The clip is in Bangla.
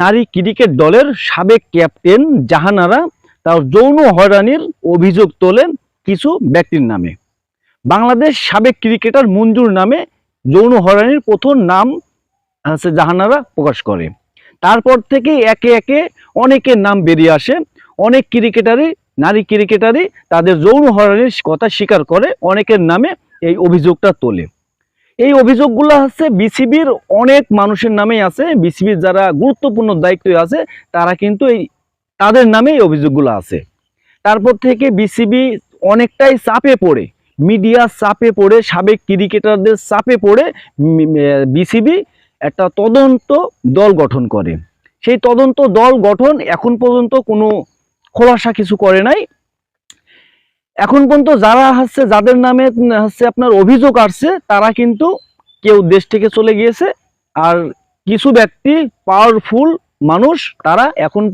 নারী ক্রিকেট দলের সাবেক ক্যাপ্টেন জাহানারা তার যৌন হয়রানির অভিযোগ তোলেন কিছু ব্যক্তির নামে। বাংলাদেশ সাবেক ক্রিকেটার মঞ্জুর নামে যৌন হয়রানির প্রথম নাম হচ্ছে জাহানারা প্রকাশ করে। তারপর থেকে একে একে অনেকের নাম বেরিয়ে আসে। অনেক ক্রিকেটারই, নারী ক্রিকেটারই তাদের যৌন হয়রানির কথা স্বীকার করে অনেকের নামে এই অভিযোগটা তোলে। এই অভিযোগগুলো হচ্ছে বিসিবির অনেক মানুষের নামেই আছে। বিসিবির যারা গুরুত্বপূর্ণ দায়িত্বে আছে, তারা কিন্তু এই তাদের নামে এই অভিযোগগুলো আছে। তারপর থেকে বিসিবি অনেকটাই চাপে পড়ে, মিডিয়া চাপে পড়ে, সাবেক ক্রিকেটারদের চাপে পড়ে বিসিবি একটা তদন্ত দল গঠন করে। সেই তদন্ত দল গঠন এখন পর্যন্ত কোনো খোলাসা কিছু করে নাই। এখন পর্যন্ত যারা হচ্ছে, যাদের নামে হচ্ছে আপনার অভিযোগ আসছে, তারা কিন্তু কেউ দেশ থেকে চলে গিয়েছে। আর কিছু ব্যক্তি পাওয়ারফুল মানুষ, তারা এখন